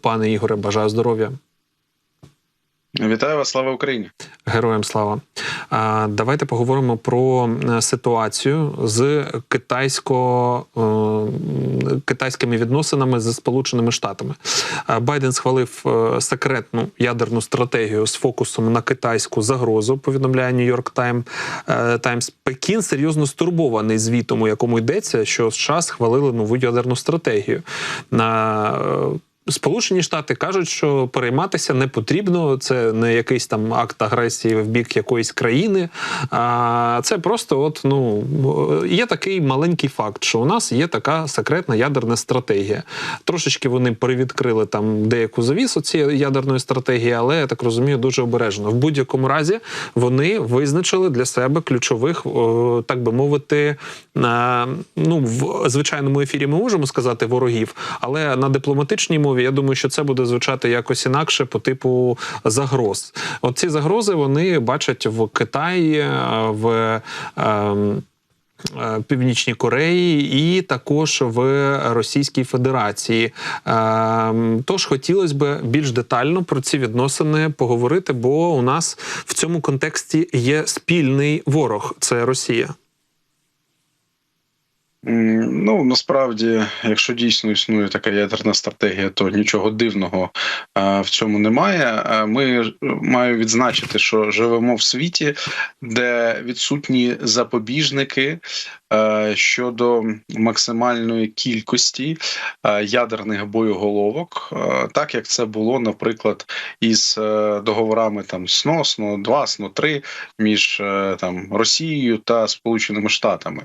Пане Ігоре, бажаю здоров'я. Вітаю вас, слава Україні, героям слава. Давайте поговоримо про е, ситуацію з китайсько е, китайськими відносинами з Сполученими Штатами. Байден схвалив е, секретну ядерну стратегію з фокусом на китайську загрозу. Повідомляє Нью-Йорк Тайм Таймс. Пекін серйозно стурбований звітом, у якому йдеться, що США схвалили нову ядерну стратегію. Сполучені Штати кажуть, що перейматися не потрібно. Це не якийсь там акт агресії в бік якоїсь країни. А це просто, от ну є такий маленький факт, що у нас є така секретна ядерна стратегія. Трошечки вони перевідкрили там деяку завісу цієї ядерної стратегії, але я так розумію, дуже обережно. В будь-якому разі вони визначили для себе ключових, так би мовити, ну в звичайному ефірі ми можемо сказати ворогів, але на дипломатичній мові я думаю, що це буде звучати якось інакше по типу загроз. От ці загрози вони бачать в Китаї, е, в. Ем, е, Північній Кореї і також в Російській Федерації. Ем, тож хотілося б більш детально про ці відносини поговорити, бо у нас в цьому контексті є спільний ворог це Росія. Ну насправді, якщо дійсно існує така ядерна стратегія, то нічого дивного в цьому немає. Ми маю відзначити, що живемо в світі, де відсутні запобіжники щодо максимальної кількості ядерних боєголовок, так як це було, наприклад, із е, договорами там СНО, СНО 2 СНО 3 між е, там Росією та Сполученими Штатами,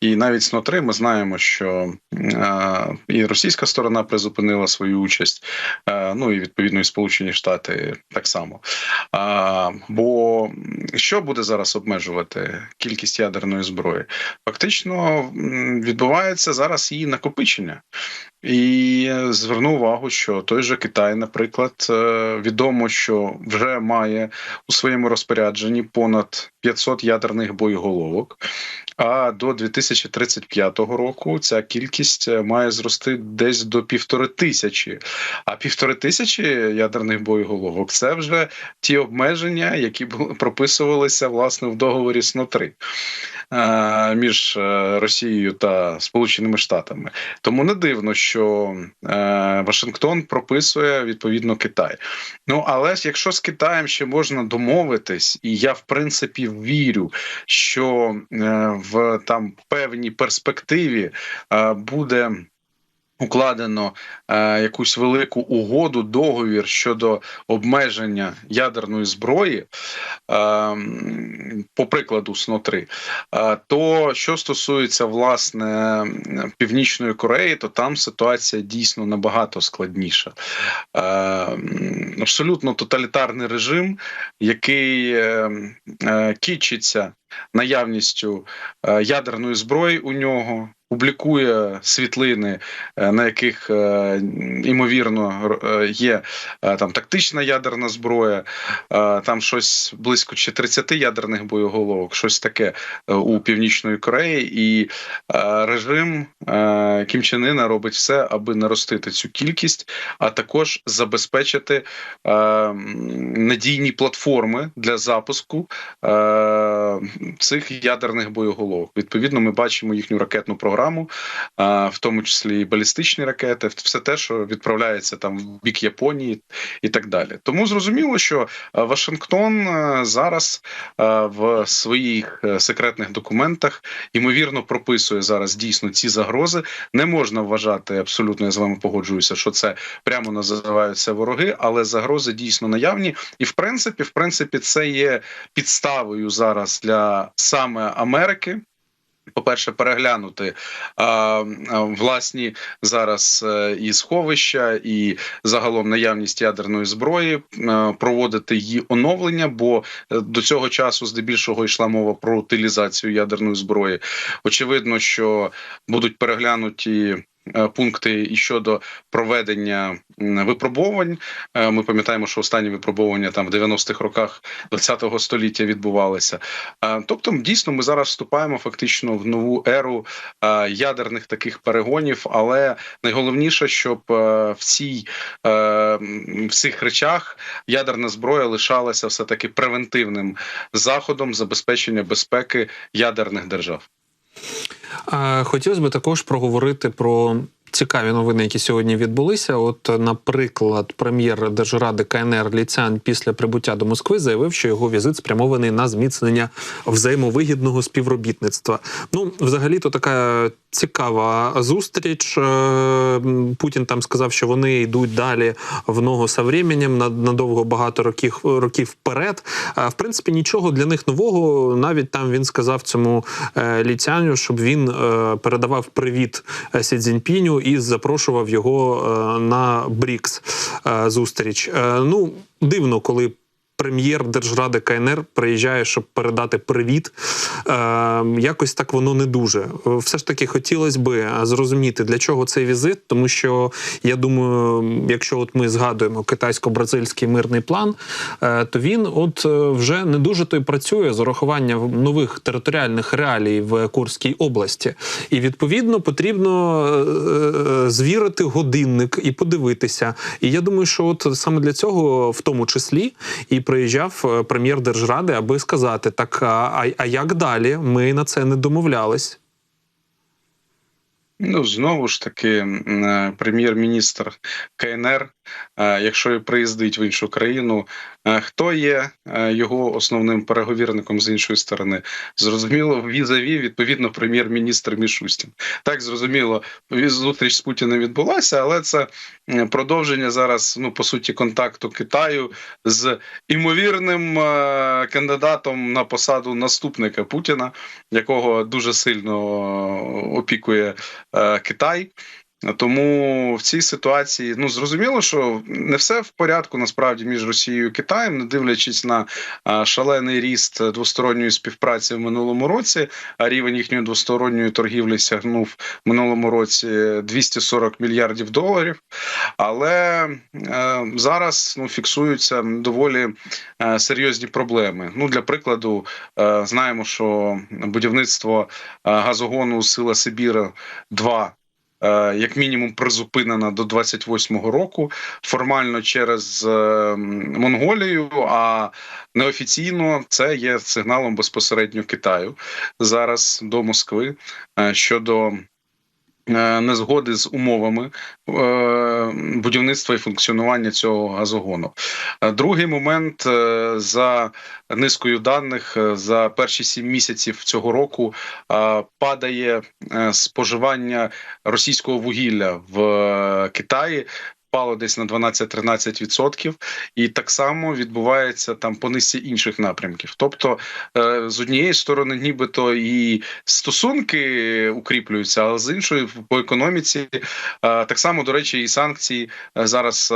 і навіть СНО 3 3 ми знаємо, що е, і російська сторона призупинила свою участь, е, ну і відповідно і Сполучені Штати так само. Бо що буде зараз обмежувати кількість ядерної зброї? Фактично відбувається зараз її накопичення. І зверну увагу, що той же Китай, наприклад, е, відомо, що вже має у своєму розпорядженні понад 500 ядерних боєголовок. А до 2035 року ця кількість е, має зрости десь до півтори тисячі. А півтори тисячі ядерних боєголовок це вже ті обмеження, які прописувалися власне в договорі СНО 3 е, між Росією та Сполученими Штатами. Тому не дивно, що що е, Вашингтон прописує відповідно Китай. Ну але ж якщо з Китаєм ще можна домовитись, і я в принципі вірю, що е, в там певній перспективі е, буде укладено е, якусь велику угоду, договір щодо обмеження ядерної зброї, по прикладу СНО 3 е, то що стосується власне Північної Кореї, то там ситуація дійсно набагато складніша. Е, абсолютно тоталітарний режим, який е, е, кічиться наявністю е, ядерної зброї у нього публікує світлини, е, на яких е, ймовірно е, є там тактична ядерна зброя, там щось близько чи 30 ядерних боєголовок, щось таке у північної Кореї, і режим Кім Чен Ына робить все, аби наростити цю кількість, а також забезпечити надійні платформи для запуску цих ядерних боєголовок. Відповідно, ми бачимо їхню ракетну програму програму, в тому числі і балістичні ракети, все те, що відправляється там в бік Японії і так далі. Тому зрозуміло, що Вашингтон зараз в своїх е, секретних документах ймовірно прописує зараз дійсно ці загрози. Не можна вважати абсолютно. Я з вами погоджуюся, що це прямо називаються вороги, але загрози дійсно наявні. І в принципі, в принципі, це є підставою зараз для саме Америки. По-перше, переглянути а, власні зараз е, і сховища, і загалом наявність ядерної зброї, а, проводити її оновлення. Бо е, до цього часу, здебільшого, йшла мова про утилізацію ядерної зброї. Очевидно, що будуть переглянуті е, пункти і щодо проведення м, випробовувань. Е, Ми пам'ятаємо, що останні випробовування там в 90-х роках ХХ століття відбувалися. Е, Тобто, дійсно, ми зараз вступаємо фактично в нову еру е, ядерних таких перегонів. Але найголовніше, щоб е, в цій е, в цих речах ядерна зброя лишалася все таки превентивним заходом забезпечення безпеки ядерних держав. Хотілося б також проговорити про цікаві новини, які сьогодні відбулися. От, наприклад, прем'єр Держради КНР Ліцян після прибуття до Москви заявив, що його візит спрямований на зміцнення взаємовигідного співробітництва. Ну, взагалі, то така цікава зустріч. Е, Путін там сказав, що вони йдуть далі в ногу со временем на, на багато років років вперед. А в принципі, нічого для них нового. Навіть там він сказав цьому е, ліцяню, щоб він е, передавав привіт е, Сі Цзіньпіню і запрошував його е, на Брікс е, зустріч. Е, ну дивно, коли. Прем'єр Держради КНР приїжджає, щоб передати привіт. Е, якось так воно не дуже. Е, Все ж таки хотілося би зрозуміти, для чого цей візит, тому що я думаю, якщо от ми згадуємо китайсько-бразильський мирний план, е, то він от е, вже не дуже то й працює з урахуванням нових територіальних реалій в Курській області. І відповідно потрібно е, е, звірити годинник і подивитися. І я думаю, що от саме для цього, в тому числі, і приїжджав е, прем'єр Держради, аби сказати: так, а, а як далі? Ми на це не домовлялись. Ну знову ж таки, е, прем'єр-міністр КНР, якщо приїздить в іншу країну, е, хто є е, його основним переговірником з іншої сторони? Зрозуміло, візаві відповідно прем'єр-міністр Мішустін. Так зрозуміло, зустріч з Путіним відбулася, але це продовження зараз, ну по суті, контакту Китаю з імовірним е, кандидатом на посаду наступника Путіна, якого дуже сильно е, опікує е, Китай. Тому в цій ситуації ну зрозуміло, що не все в порядку насправді між Росією і Китаєм, не дивлячись на шалений ріст двосторонньої співпраці в минулому році. А рівень їхньої двосторонньої торгівлі сягнув в минулому році 240 мільярдів доларів. Але е, зараз ну фіксуються доволі е, серйозні проблеми. Ну для прикладу, е, знаємо, що будівництво е, газогону Сила Сибіра 2 е, як мінімум призупинена до 28-го року, формально через е, Монголію, а неофіційно це є сигналом безпосередньо Китаю зараз до Москви е, щодо. Е, Незгоди з умовами е, будівництва і функціонування цього газогону. Е, Другий момент за низкою даних за перші сім місяців цього року падає споживання російського вугілля в Китаї. Впало десь на 12-13%, і так само відбувається там по низці інших напрямків. Тобто, е, з однієї сторони, нібито і стосунки укріплюються, але з іншої по економіці е, так само, до речі, і санкції е, зараз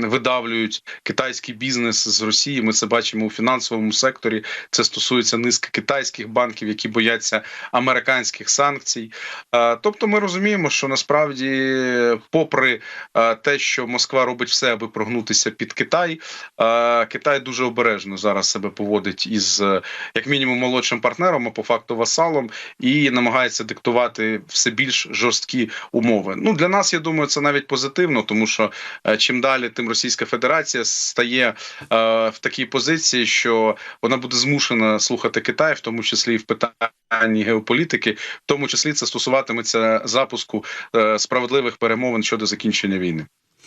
видавлюють китайський бізнес з Росії. Ми це бачимо у фінансовому секторі. Це стосується низки китайських банків, які бояться американських санкцій. Тобто, ми розуміємо, що насправді, попри те, що Москва робить все, аби прогнутися під Китай, Китай дуже обережно зараз себе поводить із як мінімум молодшим партнером, а по факту васалом, і намагається диктувати все більш жорсткі умови. Ну для нас я думаю, це навіть позитивно, тому що е, чим далі, тим Російська Федерація стає е, в такій позиції, що вона буде змушена слухати Китай, в тому числі і в питанні геополітики, в тому числі це стосуватиметься запуску е, справедливих перемовин щодо закінчення війни.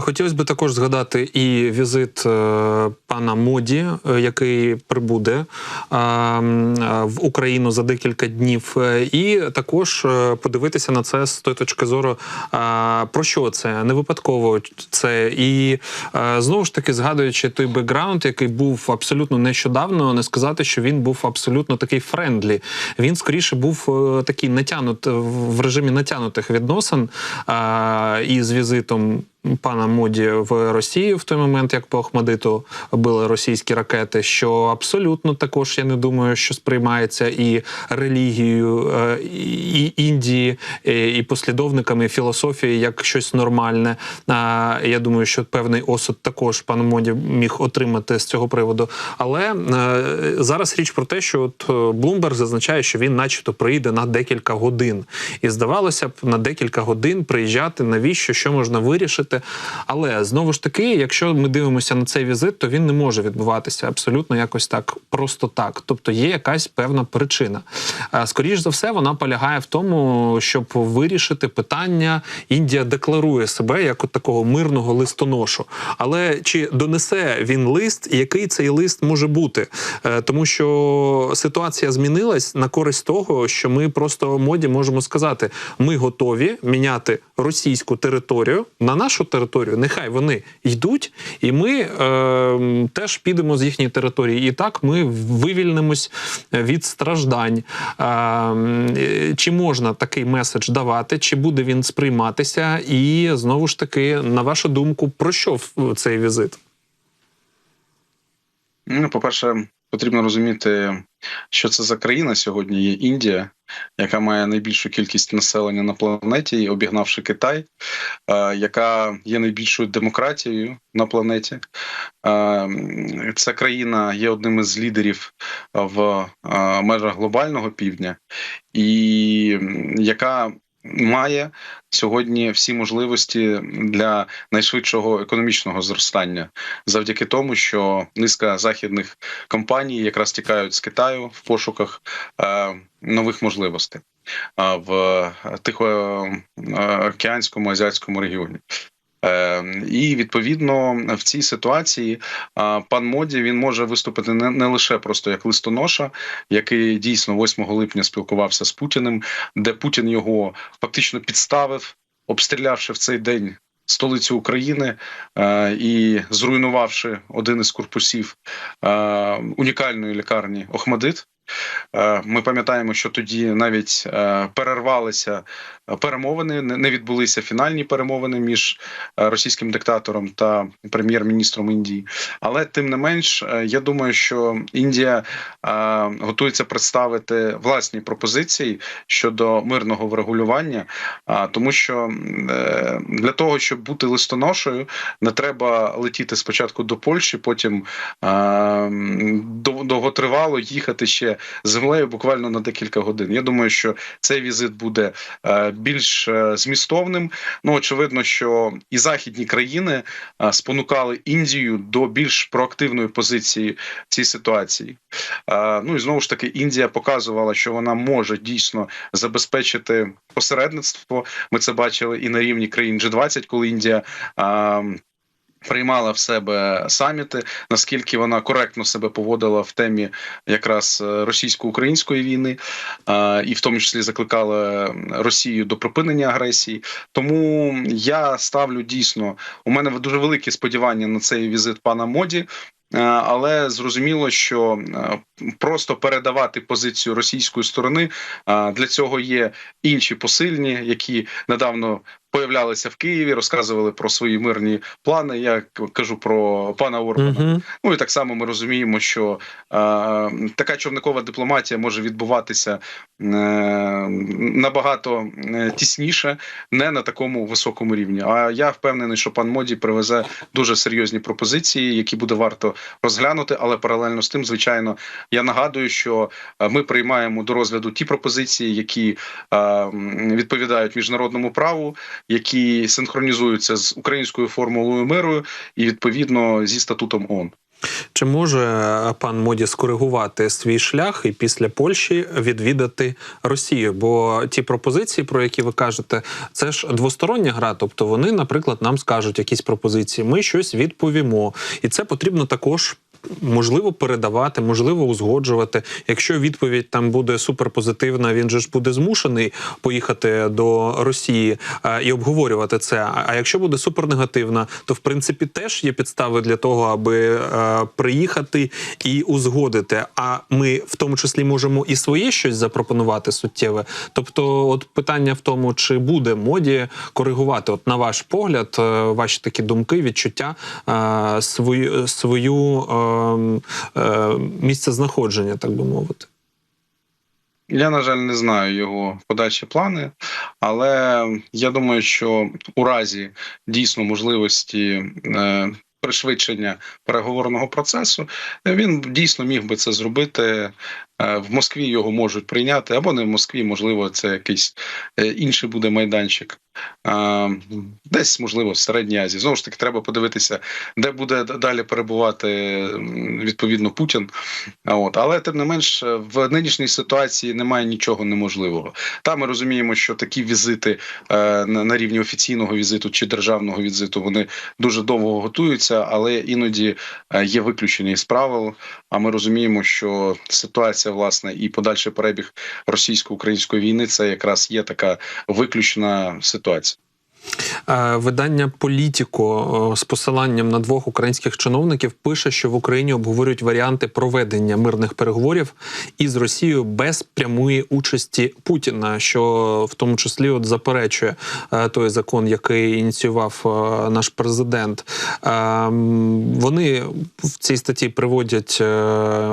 Хотілося б також згадати і візит е, пана Моді, е, який прибуде е, е, в Україну за декілька днів, е, і також е, подивитися на це з тої точки зору, е, про що це не випадково це. І е, знову ж таки, згадуючи той бекграунд, який був абсолютно нещодавно, не сказати, що він був абсолютно такий френдлі. Він скоріше був е, такий натянут в режимі натянутих відносин е, із візитом пана Моді в Росії в той момент, як по Ахмадиту били російські ракети, що абсолютно також я не думаю, що сприймається і релігією е, і Індії, е, і послідовниками філософії як щось нормальне. Я думаю, що певний осуд також пан Моді міг отримати з цього приводу. Але е, зараз річ про те, що от Блумберг зазначає, що він, начебто, приїде на декілька годин, і здавалося б, на декілька годин приїжджати, навіщо що можна вирішити. Але знову ж таки, якщо ми дивимося на цей візит, то він не може відбуватися абсолютно якось так просто так. Тобто є якась певна причина. Е, Скоріш за все, вона полягає в тому, щоб вирішити питання. Індія декларує себе як от такого мирного листоношу. Але чи донесе він лист, і який цей лист може бути? Е, Тому що ситуація змінилась на користь того, що ми просто моді можемо сказати: ми готові міняти російську територію на нашу територію. Нехай вони йдуть, і ми е, теж підемо з їхньої території. І так ми вивільнимось від страждань. Е, е, чи можна такий меседж давати, чи буде він сприйматися? І знову ж таки, на вашу думку, про що цей візит? Ну, по-перше, потрібно розуміти, що це за країна сьогодні є Індія, яка має найбільшу кількість населення на планеті, обігнавши Китай, е, яка є найбільшою демократією на планеті. Е, Ця країна є одним із лідерів в е, межах глобального півдня, і яка має сьогодні всі можливості для найшвидшого економічного зростання завдяки тому, що низка західних компаній якраз тікають з Китаю в пошуках е, нових можливостей е, в Тихоокеанському азіатському регіоні. Е, І відповідно в цій ситуації пан Моді він може виступити не, не лише просто як листоноша, який дійсно 8 липня спілкувався з Путіним, де Путін його фактично підставив, обстрілявши в цей день столицю України е, і зруйнувавши один із корпусів е, унікальної лікарні Охмадит. Е, Ми пам'ятаємо, що тоді навіть е, перервалися перемовини, не відбулися фінальні перемовини між е, російським диктатором та прем'єр-міністром Індії. Але тим не менш, е, я думаю, що Індія е, готується представити власні пропозиції щодо мирного врегулювання, тому що е, для того, щоб бути листоношою, не треба летіти спочатку до Польщі, потім е, довготривало їхати ще землею буквально на декілька годин. Я думаю, що цей візит буде е, більш е, змістовним. Ну очевидно, що і західні країни е, спонукали Індію до більш проактивної позиції в цій ситуації. Ну і знову ж таки, Індія показувала, що вона може дійсно забезпечити посередництво. Ми це бачили і на рівні країн G20, коли Індія. Приймала в себе саміти, наскільки вона коректно себе поводила в темі якраз е, російсько-української війни, е, і в тому числі закликала Росію до припинення агресії. Тому я ставлю дійсно у мене дуже великі сподівання на цей візит пана Моді. Е, Але зрозуміло, що просто передавати позицію російської сторони для цього є інші посильні, які недавно появлялися в Києві, розказували про свої мирні плани. Я кажу про пана Орбана. Угу. Ну і так само ми розуміємо, що е, така човникова дипломатія може відбуватися е, набагато е, тісніше, не на такому високому рівні. А я впевнений, що пан Моді привезе дуже серйозні пропозиції, які буде варто розглянути. Але паралельно з тим, звичайно, я нагадую, що е, ми приймаємо до розгляду ті пропозиції, які е, відповідають міжнародному праву, які синхронізуються з українською формулою миру і відповідно зі статутом ООН. Чи може е, пан Моді скоригувати свій шлях і після Польщі відвідати Росію? Бо ті пропозиції, про які ви кажете, це ж двостороння гра. Тобто вони, наприклад, нам скажуть якісь пропозиції, ми щось відповімо, і це потрібно також. Можливо передавати, можливо, узгоджувати. Якщо відповідь там буде суперпозитивна, він же ж буде змушений поїхати до Росії е, і обговорювати це. А якщо буде супернегативна, то в принципі теж є підстави для того, аби е, приїхати і узгодити. А ми в тому числі можемо і своє щось запропонувати суттєве. Тобто, от питання в тому, чи буде моді коригувати, от на ваш погляд, е, ваші такі думки, відчуття свою свою е, місце знаходження, так би мовити. Я, на жаль, не знаю його подальші плани, але я думаю, що у разі дійсно можливості е, пришвидшення переговорного процесу він дійсно міг би це зробити. Е, В Москві його можуть прийняти, або не в Москві, можливо, це якийсь е, інший буде майданчик. Е, Десь, можливо, в Середній Азії. Знову ж таки, треба подивитися, де буде далі перебувати відповідно Путін. От, але тим не менш, в нинішній ситуації немає нічого неможливого. Та ми розуміємо, що такі візити на, рівні офіційного візиту чи державного візиту вони дуже довго готуються, але іноді є виключення із правил. А ми розуміємо, що ситуація, власне, і подальший перебіг російсько-української війни це якраз є така виключна ситуація. Е, Видання Політіко е, з посиланням на двох українських чиновників пише, що в Україні обговорюють варіанти проведення мирних переговорів із Росією без прямої участі Путіна, що в тому числі от заперечує е, той закон, який ініціював наш президент. Е, Вони в цій статті приводять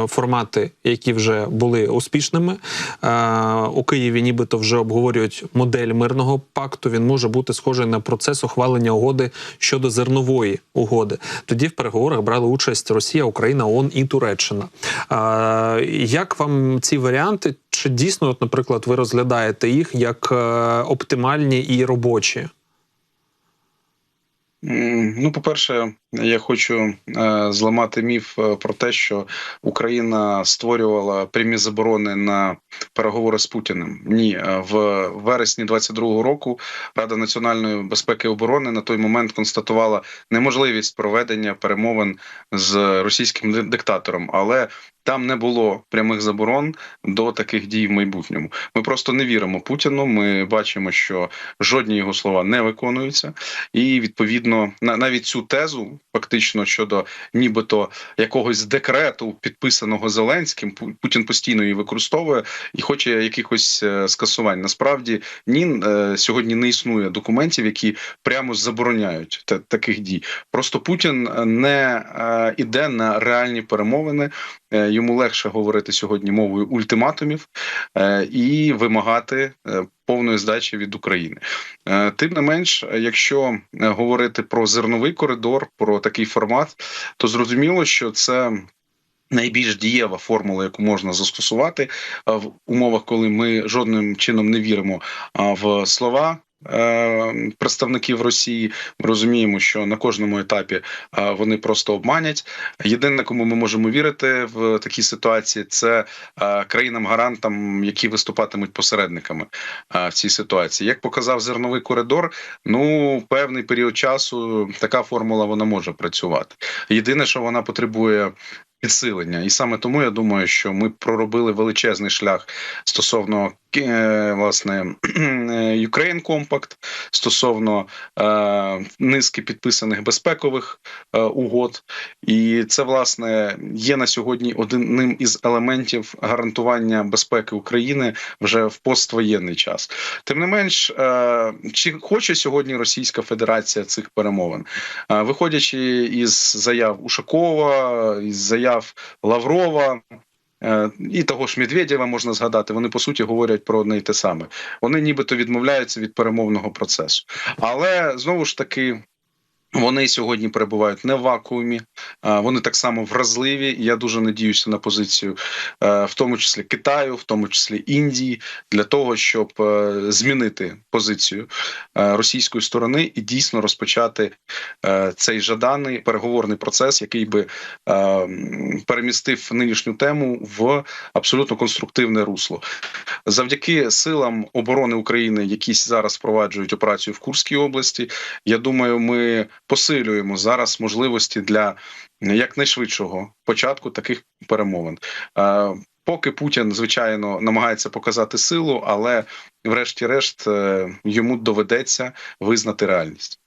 формати, які вже були успішними. У Києві нібито вже обговорюють модель мирного пакту. Він може бути схожий на процес ухвалення угоди щодо зернової угоди. Тоді в переговорах брали участь Росія, Україна, ООН і Туреччина. А, Як вам ці варіанти? Чи дійсно, от, наприклад, ви розглядаєте їх як е, оптимальні і робочі? Ну, по-перше, я хочу е, зламати міф е, про те, що Україна створювала прямі заборони на переговори з Путіним. Ні, е, в вересні 22-го року Рада національної безпеки і оборони на той момент констатувала неможливість проведення перемовин з російським диктатором, але там не було прямих заборон до таких дій в майбутньому. Ми просто не віримо Путіну. Ми бачимо, що жодні його слова не виконуються, і відповідно на навіть цю тезу, фактично щодо нібито якогось декрету, підписаного Зеленським, Путін постійно її використовує і хоче якихось е, скасувань. Насправді ні, е, сьогодні не існує документів, які прямо забороняють та- таких дій. Просто Путін не е, іде на реальні перемовини. Йому легше говорити сьогодні мовою ультиматумів і вимагати повної здачі від України. Е, Тим не менш, якщо е, говорити про зерновий коридор, про такий формат, то зрозуміло, що це. Найбільш дієва формула, яку можна застосувати е, в умовах, коли ми жодним чином не віримо в слова представників Росії. Ми розуміємо, що на кожному етапі е, вони просто обманять. Єдине, кому ми можемо вірити в такій ситуації, це е, країнам-гарантам, які виступатимуть посередниками е, в цій ситуації. Як показав зерновий коридор, ну певний період часу така формула вона може працювати. Єдине, що вона потребує. Підсилення, і саме тому я думаю, що ми проробили величезний шлях стосовно е, власне Ukraine Compact, стосовно е, низки підписаних безпекових е, угод, і це власне є на сьогодні одним із елементів гарантування безпеки України вже в поствоєнний час. Тим не менш, е, чи хоче сьогодні Російська Федерація цих перемовин, Е, виходячи із заяв Ушакова, із заяв Лаврова. Е, І того ж Медведєва можна згадати, вони по суті говорять про одне й те саме. Вони нібито відмовляються від перемовного процесу. Але знову ж таки, вони сьогодні перебувають не в вакуумі, вони так само вразливі. Я дуже надіюся на позицію, е, в тому числі Китаю, в тому числі Індії, для того, щоб е, змінити позицію е, російської сторони і дійсно розпочати цей жаданий переговорний процес, який би перемістив нинішню тему в абсолютно конструктивне русло. Завдяки силам оборони України, які зараз впроваджують операцію в Курській області. Я думаю, ми посилюємо зараз можливості для якнайшвидшого початку таких перемовин. Е, Поки Путін, звичайно, намагається показати силу, але врешті-решт е, йому доведеться визнати реальність.